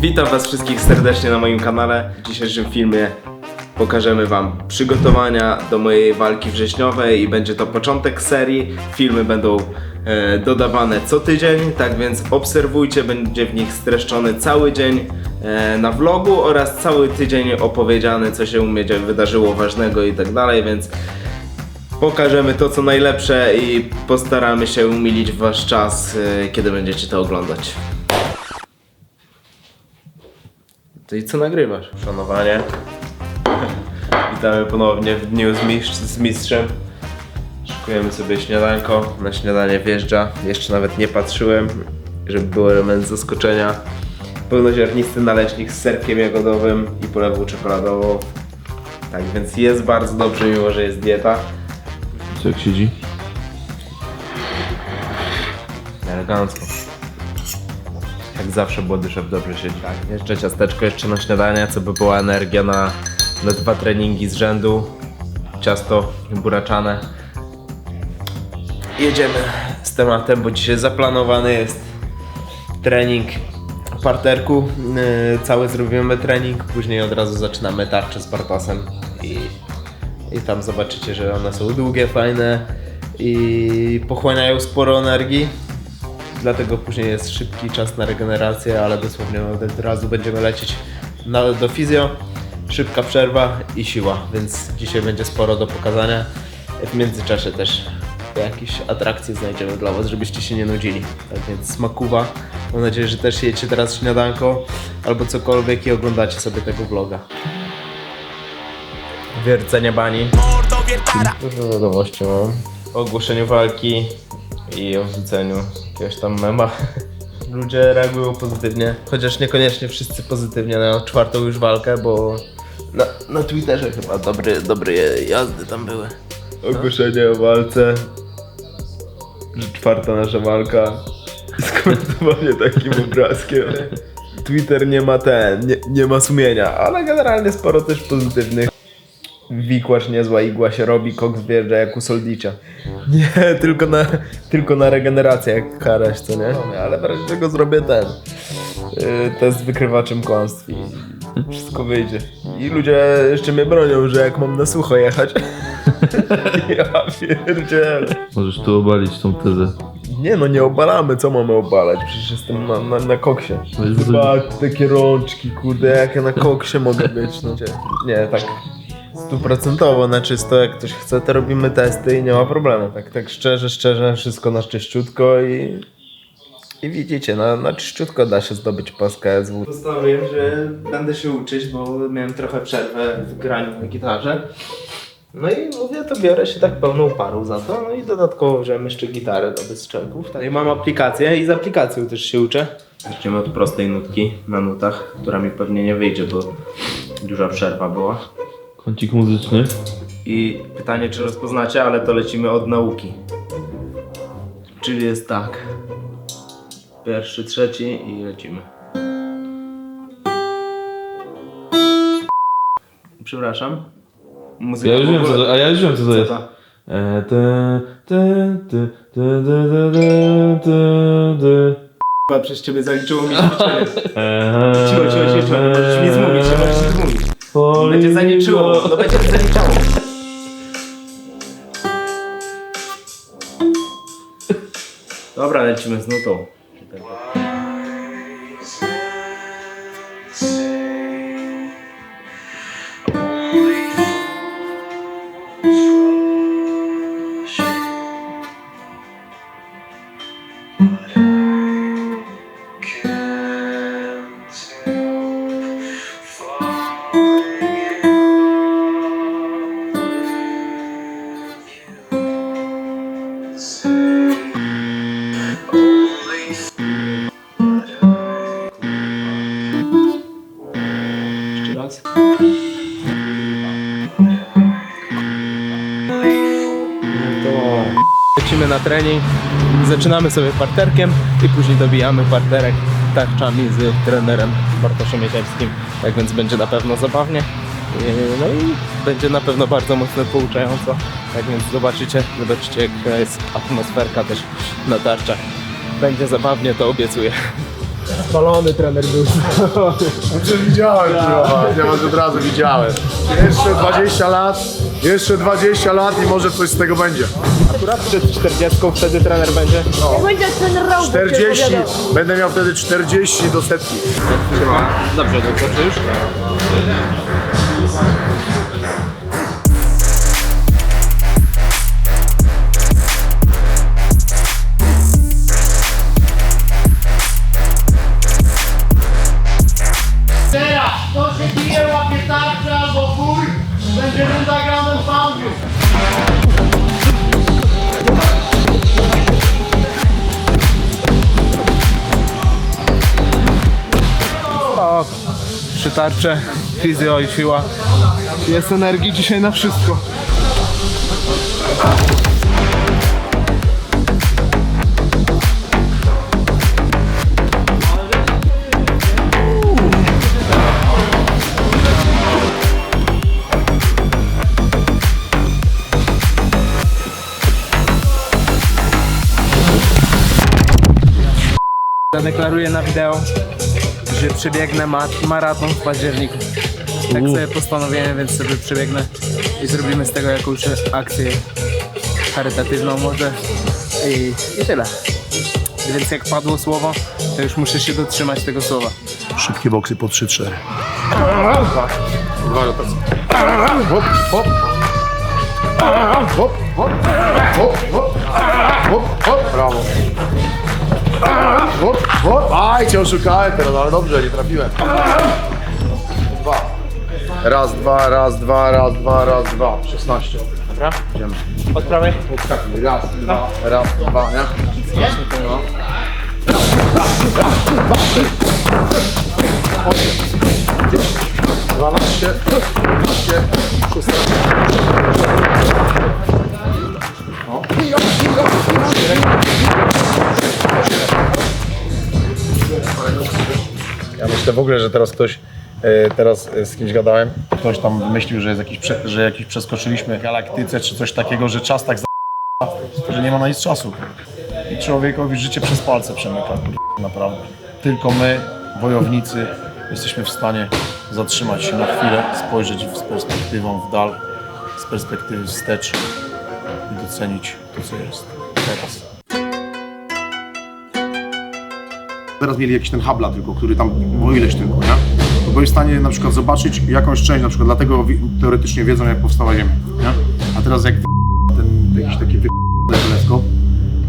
Witam Was wszystkich serdecznie na moim kanale. W dzisiejszym filmie pokażemy Wam przygotowania do mojej walki wrześniowej i będzie to początek serii. Filmy będą e, dodawane co tydzień, tak więc obserwujcie, będzie w nich streszczony cały dzień e, na vlogu oraz cały tydzień opowiedziany, co się u mnie wydarzyło ważnego i tak dalej, więc pokażemy to co najlepsze i postaramy się umilić Wasz czas, e, kiedy będziecie to oglądać. To i co nagrywasz? Szanowanie. Witamy ponownie w dniu z, mistrz, z mistrzem. Szykujemy sobie śniadanko. Na śniadanie wjeżdża. Jeszcze nawet nie patrzyłem, żeby był element zaskoczenia. Pełnoziarnisty naleśnik z serkiem jagodowym i polewą czekoladową. Tak więc jest bardzo dobrze, mimo że jest dieta. Co jak siedzi? Elegancko. Zawsze młody szef dobrze siedzi. Tak, jeszcze ciasteczko jeszcze na śniadanie, co by była energia na, na dwa treningi z rzędu. Ciasto buraczane. Jedziemy z tematem, bo dzisiaj zaplanowany jest trening parterku. Yy, cały zrobimy trening, później od razu zaczynamy tarczę z Bartosem i, i tam zobaczycie, że one są długie, fajne i pochłaniają sporo energii. Dlatego później jest szybki czas na regenerację, ale dosłownie od razu będziemy lecieć na, do fizjo. Szybka przerwa i siła, więc dzisiaj będzie sporo do pokazania. W międzyczasie też jakieś atrakcje znajdziemy dla Was, żebyście się nie nudzili. Tak więc smakuwa. Mam nadzieję, że też jecie teraz śniadanko albo cokolwiek i oglądacie sobie tego vloga. Wiercenie bani. Dużo wiadomości mam. O ogłoszeniu walki i o wrzuceniu jakiegoś tam mema. Ludzie reagują pozytywnie, chociaż niekoniecznie wszyscy pozytywnie na czwartą już walkę, bo na, na Twitterze chyba dobry, dobre jazdy tam były. Ogłoszenie o walce, że czwarta nasza walka i skomentowanie takim obrazkiem. Twitter nie ma ten, nie, nie ma sumienia, ale generalnie sporo też pozytywnych. Wikłasz niezła igła się robi, koks wjeżdża jak u Soldicza. Nie, tylko na, tylko na regenerację jak Karaś, co nie? Ale w razie czego zrobię ten yy, test wykrywaczem kłamstw i wszystko wyjdzie. I ludzie jeszcze mnie bronią, że jak mam na sucho jechać. ja pierdzielę. Możesz tu obalić tą tezę. Nie no, nie obalamy, co mamy obalać? Przecież jestem na, na, na koksie. Zobacz, takie rączki, kurde, jak ja na koksie mogę być, no. Nie, tak stuprocentowo na czysto, jak ktoś chce, to robimy testy i nie ma problemu. Tak, tak szczerze, szczerze, wszystko na czyściutko i... I widzicie, na, na czyściutko da się zdobyć paskę SW. Postanowiłem, że będę się uczyć, bo miałem trochę przerwę w graniu na gitarze. No i mówię, to biorę się tak pełną parą za to, no i dodatkowo wziąłem jeszcze gitarę do bezstrzelków. Tak. I mam aplikację i z aplikacją też się uczę. Zaczniemy od prostej nutki na nutach, która mi pewnie nie wyjdzie, bo duża przerwa była. Kącik muzyczny. I pytanie, czy rozpoznacie, ale to lecimy od nauki. Czyli jest tak. Pierwszy, trzeci i lecimy. Przepraszam. Muzyka Ja już w wiem, co ogóle- to, a ja już wiem, co to jest. to? E, te, te, te, te, te, te, te, te. Chyba przez ciebie zaliczyło mi ćwiczenie. Eee, Cicho, cicho, cicho, nie możesz nic mówić, nie możesz nic mówić. Będzie zaliczyło, no będzie zaliczało. Dobra, lecimy z nutą. To lecimy na trening, zaczynamy sobie parterkiem i później dobijamy parterek tarczami z trenerem Bartoszem Jezielskim. Tak więc będzie na pewno zabawnie. Yy, No i będzie na pewno bardzo mocno pouczająco. Tak więc zobaczycie, zobaczycie jaka jest atmosferka też na tarczach. Będzie zabawnie, to obiecuję. Spalony trener był. Widziałem, kurwa, ja was od razu widziałem. Jeszcze 20 lat, jeszcze 20 lat i może coś z tego będzie. Akurat przed 40 wtedy trener będzie. Jak będzie ten rał, 40, będę miał wtedy 40 do setki. Dobrze, to dobrze już? Trzy tarcze, fizjo i siła. Jest energii dzisiaj na wszystko. Zadeklaruję na wideo, że przebiegnę ma- maraton w październiku. Tak sobie postanowiłem, więc sobie przebiegnę i zrobimy z tego jakąś akcję charytatywną może i, i tyle. Więc jak padło słowo, to już muszę się dotrzymać tego słowa. Szybkie boksy po 3-4. Hop, hop. Hop, hop. Hop, hop. Hop, hop. Brawo. Hop, hop. Aj, cię oszukałem teraz, ale dobrze, nie trafiłem. Dwa. Raz, dwa, raz, dwa, raz, dwa, raz, dwa. 16. Dobra? Idziemy. Od prawej? Raz, dwa, raz, dwa, nie? No. 12, 13, 16. Ja myślę w ogóle, że teraz ktoś, e, teraz e, z kimś gadałem, ktoś tam wymyślił, że, jest jakiś, że jakiś przeskoczyliśmy galaktyce czy coś takiego, że czas tak za... że nie ma na nic czasu. I człowiekowi życie przez palce przemyka, naprawdę. Tylko my, wojownicy, jesteśmy w stanie zatrzymać się na chwilę, spojrzeć z perspektywą w dal, z perspektywy wstecz i docenić to, co jest teraz. Teraz mieli jakiś ten habla tylko, który tam, o ileś tylko, nie? To byłeś w stanie na przykład zobaczyć jakąś część, na przykład dlatego wi- teoretycznie wiedzą jak powstała Ziemia, nie? A teraz jak ten jakiś taki wy... teleskop,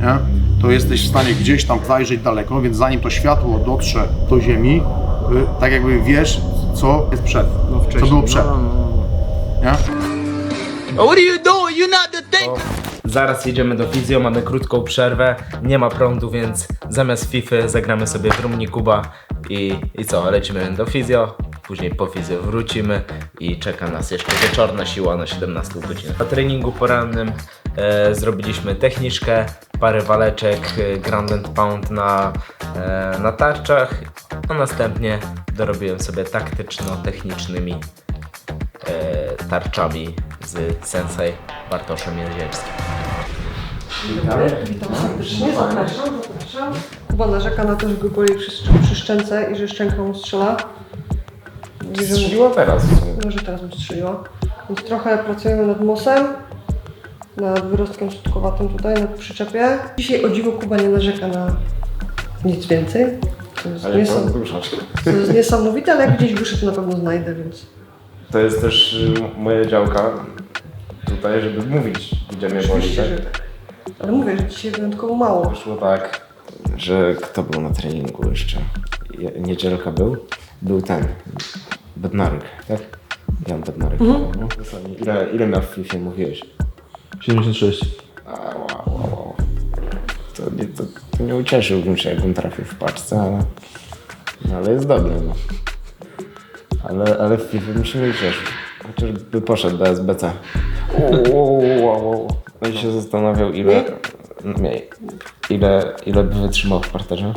nie? to jesteś w stanie gdzieś tam zajrzeć daleko, więc zanim to światło dotrze do Ziemi, y, tak jakby wiesz, co jest przed, co było przed. Nie? Zaraz jedziemy do fizjo, mamy krótką przerwę, nie ma prądu, więc zamiast FIFA zagramy sobie w Rumni Kuba i, i co, lecimy do fizjo, później po fizjo wrócimy i czeka nas jeszcze wieczorna siła na 17 godzinę. Na treningu porannym e, zrobiliśmy techniczkę, parę waleczek, e, ground and pound na, e, na tarczach, a następnie dorobiłem sobie taktyczno-technicznymi e, tarczami z sensei Bartoszem Jędrzejewskim. Witam serdecznie, zapraszam, zapraszam. Kuba narzeka na to, że go boli przy, przy szczęce i że szczęka mu strzela. Mówi, że Strzeliło teraz. No, że teraz mu strzeliła. Więc trochę pracujemy nad mosem, nad wyrostkiem środkowatym tutaj, na przyczepie. Dzisiaj o dziwo Kuba nie narzeka na nic więcej. To jest, niesam... to jest niesamowite, ale jak gdzieś wyszedł, to na pewno znajdę, więc... To jest też y, moja działka tutaj, żeby mówić, gdzie mnie boli. Oczywiście, Tak? że... Ale mówię, że dzisiaj wyjątkowo mało. Wyszło tak, że kto był na treningu jeszcze? Je- Niedzielka był? Był ten, Bednarek, tak? Jan Bednarek. No. Ile, ile miał w FIFA mówiłeś? 76. A, wow, wow, wow. To, nie, to, to nie ucieszyłbym się, jakbym trafił w paczce, ale, no, ale jest dobry, no. Ale, ale w FIFA bym się nie ucieszył. Chociażby poszedł do SBC. Wow, wow, wow, wow. Będzie się zastanawiał, ile, no, nie, ile, ile by wytrzymał w parterze.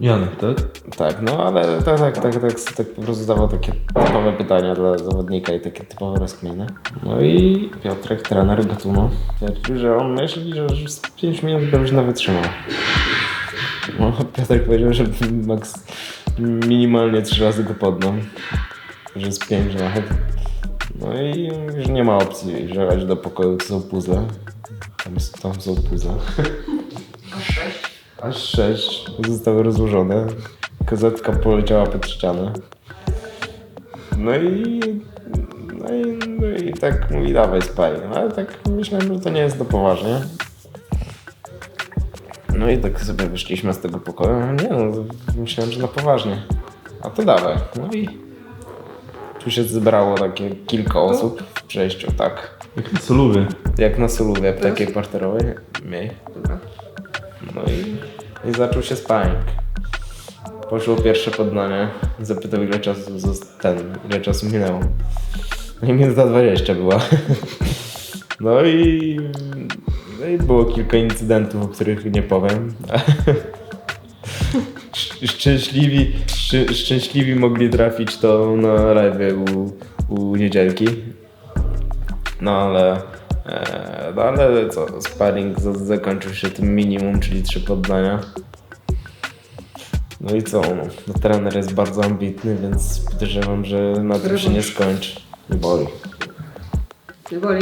Janek, tak? Tak, no ale tak, tak, tak, tak, tak po prostu zadawał takie typowe pytania dla zawodnika i takie typowe rozkminy. No i Piotrek, trener Gatuno, twierdził, że on myśli, że już z 5 minut nie wytrzymał. No, Piotrek powiedział, że max minimalnie trzy razy go poddam. Że jest pięć nawet. No i już nie ma opcji, że chodź do pokoju, to są puzzle. Tam, tam są puzzle. Aż sześć? Aż sześć. Zostały rozłożone. Kozetka poleciała pod ścianę. No i... No i, no i tak mówi, dawaj spaj. No, ale tak myślałem, że to nie jest to poważnie. No i tak sobie wyszliśmy z tego pokoju. Nie no, myślałem, że na poważnie. A to dawaj. No i tu się zebrało takie kilka osób w przejściu, tak. Jak na soluwie. Jak na soluwie w takiej parterowej. Miej. Dobra. No i, i zaczął się spank. Poszło pierwsze poddanie. Zapytał ile czasu zos- ten, ile czasu minęło. No i minuta 20 była. No i, no i było kilka incydentów, o których nie powiem. Szcz- Szczęśliwi, szczę, szczęśliwi mogli trafić to na live u, u niedzielki. No ale, e, no ale co, sparring za- zakończył się tym minimum, czyli trzy poddania. No i co, no, no trener jest bardzo ambitny, więc podejrzewam, że na tym się nie skończy. Nie boli. Nie boli.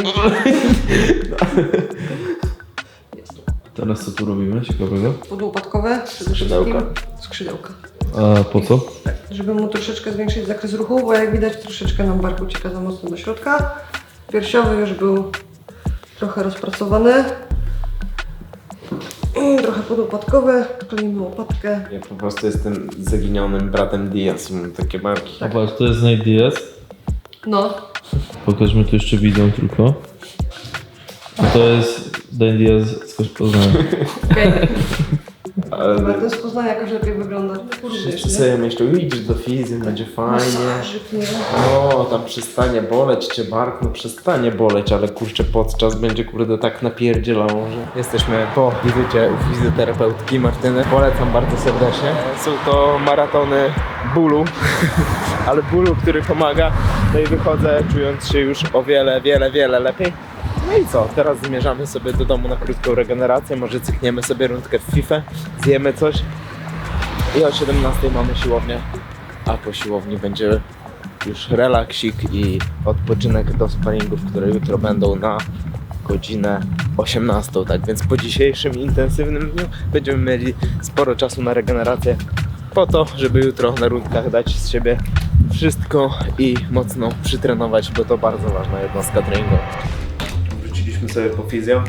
Teraz co tu robimy ciekawego? Podłopatkowe przede wszystkim. Skrzydełka. A po co? Żeby mu troszeczkę zwiększyć zakres ruchu, bo jak widać troszeczkę nam bark ucieka za mocno do środka. Piersiowy już był trochę rozpracowany. I trochę podłopatkowe. Kleimy łopatkę. Ja po prostu jestem zaginionym bratem Diaz mam takie barki. Zobacz, to jest Nate Diaz. No, Pokażmy to jeszcze widzom tylko. A to jest Dan Diaz z Poznania. okej. Ale ten z Poznania jakoś lepiej wygląda. Wszyscy nie? sobie myślą, idziesz do fizy, będzie fajnie. Masażyk, nie? No, tam przestanie boleć cię bark, no przestanie boleć, ale kurczę podczas będzie kurde tak napierdzielało, że... Jesteśmy po wizycie u fizjoterapeutki Martyny. Polecam bardzo serdecznie. Są to maratony bólu, ale bólu, który pomaga. No i wychodzę czując się już o wiele, wiele, wiele lepiej. No i co, teraz zmierzamy sobie do domu na krótką regenerację, może cykniemy sobie rundkę w FIFA, zjemy coś i o 17 mamy siłownię, a po siłowni będzie już relaksik i odpoczynek do sparingów, które jutro będą na godzinę 18. Tak więc po dzisiejszym intensywnym dniu będziemy mieli sporo czasu na regenerację po to, żeby jutro na rundkach dać z siebie wszystko i mocno przytrenować, bo to bardzo ważna jednostka treningowa. Wróciliśmy sobie po fizjo.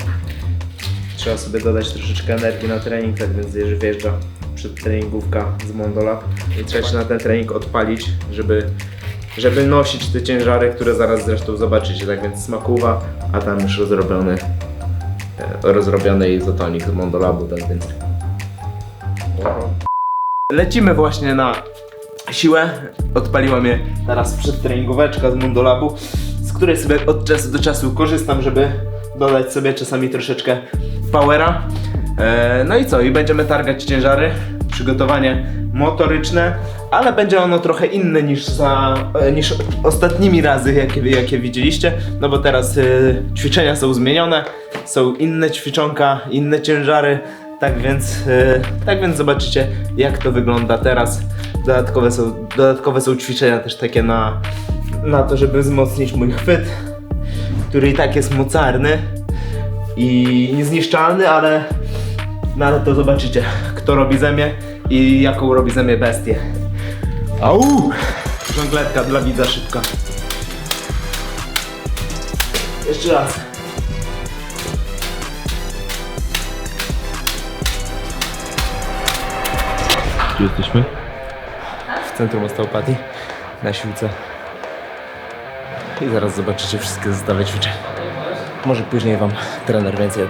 Trzeba sobie dodać troszeczkę energii na trening, tak więc jeżeli wjeżdża przedtreningówka z Mondolab i trzeba się na ten trening odpalić, żeby, żeby nosić te ciężary, które zaraz zresztą zobaczycie. Tak więc smakuwa, a tam już rozrobiony, e, rozrobiony izotonik z Mondolabu, tak więc... Lecimy właśnie na siłę. Odpaliła mnie teraz przedtreningóweczka z Mondolabu, z której sobie od czasu do czasu korzystam, żeby dodać sobie czasami troszeczkę powera. E, no i co? I będziemy targać ciężary. Przygotowanie motoryczne, ale będzie ono trochę inne niż, za, e, niż ostatnimi razy, jakie, jakie widzieliście. No bo teraz e, ćwiczenia są zmienione, są inne ćwiczonka, inne ciężary. Tak więc, tak więc zobaczycie jak to wygląda teraz. Dodatkowe są, dodatkowe są ćwiczenia też takie na, na to, żeby wzmocnić mój chwyt, który i tak jest mocarny i niezniszczalny, ale, ale to zobaczycie, kto robi zemię i jaką robi zemię bestię. Au! Żongletka dla widza szybka. Jeszcze raz. Gdzie jesteśmy? w Centrum Osteopatii na siłce. I zaraz zobaczycie wszystkie zestawy ćwiczeń. Może później wam trener więcej.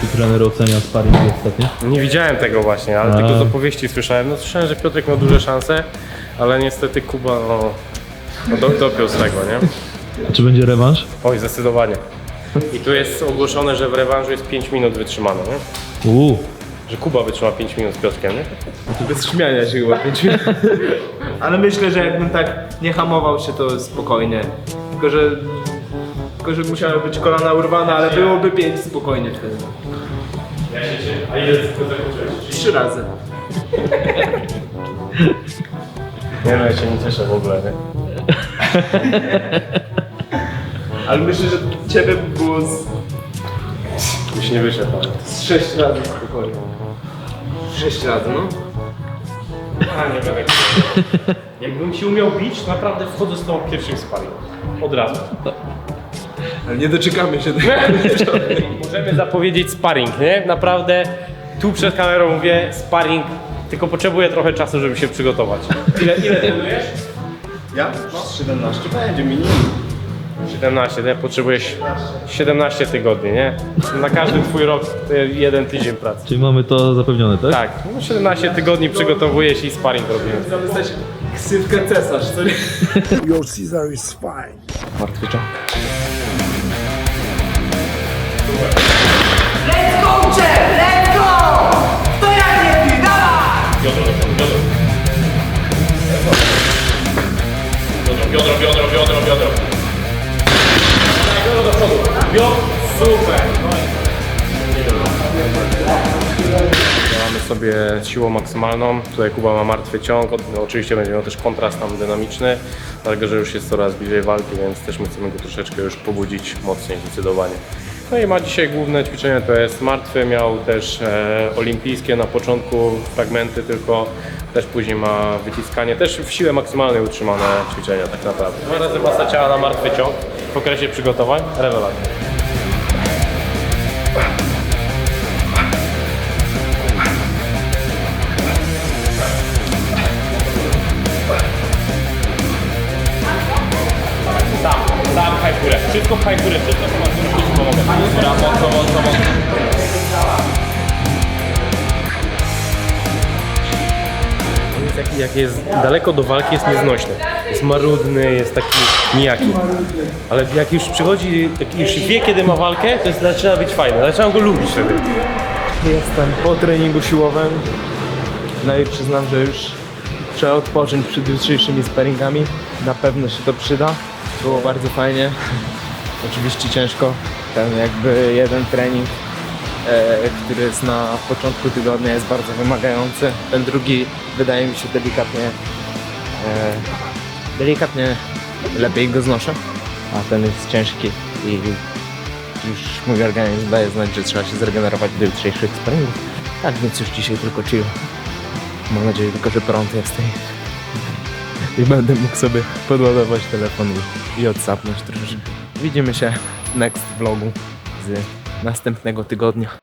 Czy trener ocenia sparring ostatnio? Nie widziałem tego właśnie, ale A. tylko z opowieści słyszałem. No słyszałem, że Piotrek ma duże szanse, ale niestety Kuba no, no do, dopiął z tego, nie? A czy będzie rewanż? Oj, zdecydowanie. I tu jest ogłoszone, że w rewanżu jest 5 minut wytrzymano, nie? Uuu, że Kuba wytrzyma 5 minut z Piotrkiem, nie? Bez śmiania się chyba pięć minut. Ale myślę, że jakbym tak nie hamował się, to spokojnie. Tylko, że... Tylko, że musiały być kolana urwane, ale byłoby pięć spokojnie wtedy. A ile zakończyłeś? Trzy razy. Nie no, ja się nie cieszę w ogóle, nie? Ale myślę, że ciebie było z, Już nie wyszedł, ale... z sześć razy spokojnie. Sześć razy, no. A, nie będę Jakbym się umiał bić, to naprawdę wchodzę z tą pierwszym sparring. Od razu. Ale nie doczekamy się tego. Możemy zapowiedzieć sparring, nie? Naprawdę tu przed kamerą mówię sparring, tylko potrzebuję trochę czasu, żeby się przygotować. Ile, ile trenujesz? Ja? No, 17 będzie minimum. 17, nie? Potrzebujesz 17 tygodni, nie? Na każdy twój rok to jeden tydzień pracy. Czyli mamy to zapewnione, tak? Tak, no 17 tygodni przygotowuję się i sparring robimy. Jesteś ksywka cesarz, co nie? Your Caesar is fine. Martwy czas. Let's go, Czer! Let's go! To jak nie ty, dawaj! Biodro, biodro, biodro, biodro. Biodro do przodu. Super. Mamy sobie siłą maksymalną. Tutaj Kuba ma martwy ciąg. No, oczywiście będzie miał też kontrast tam dynamiczny, dlatego że już jest coraz bliżej walki, więc też my chcemy go troszeczkę już pobudzić mocniej zdecydowanie. No i ma dzisiaj główne ćwiczenie to jest martwy, miał też e, olimpijskie na początku fragmenty tylko, też później ma wyciskanie, też w siłę maksymalnej utrzymane ćwiczenia tak naprawdę. Dwa razy masa ciała na martwy ciąg w okresie przygotowań, rewelacja. Sam, sam pchaj w górę. Wszystko pchaj w górę, wszystko górę, pomogę. Góra, mocno, mocno, mocno. Jak, jak jest daleko do walki, jest nieznośny. Jest marudny, jest taki nijaki. Ale jak już przychodzi, jak już wie kiedy ma walkę, to jest, zaczyna być fajne. Zaczynam go lubić wtedy. Jestem po treningu siłowym. No i przyznam, że już trzeba odpocząć przed jutrzejszymi sparingami. Na pewno się to przyda. Było bardzo fajnie. Oczywiście ciężko. Ten jakby jeden trening, który jest na początku tygodnia jest bardzo wymagający. Ten drugi wydaje mi się delikatnie e, delikatnie lepiej go znoszę. A ten jest ciężki i już mój organizm daje znać, że trzeba się zregenerować do jutrzejszych sparingów. Tak więc już dzisiaj tylko chill. Mam nadzieję tylko, że prąd jest i, i będę mógł sobie podładować telefon i, i odsapnąć troszeczkę. Widzimy się w next vlogu z następnego tygodnia.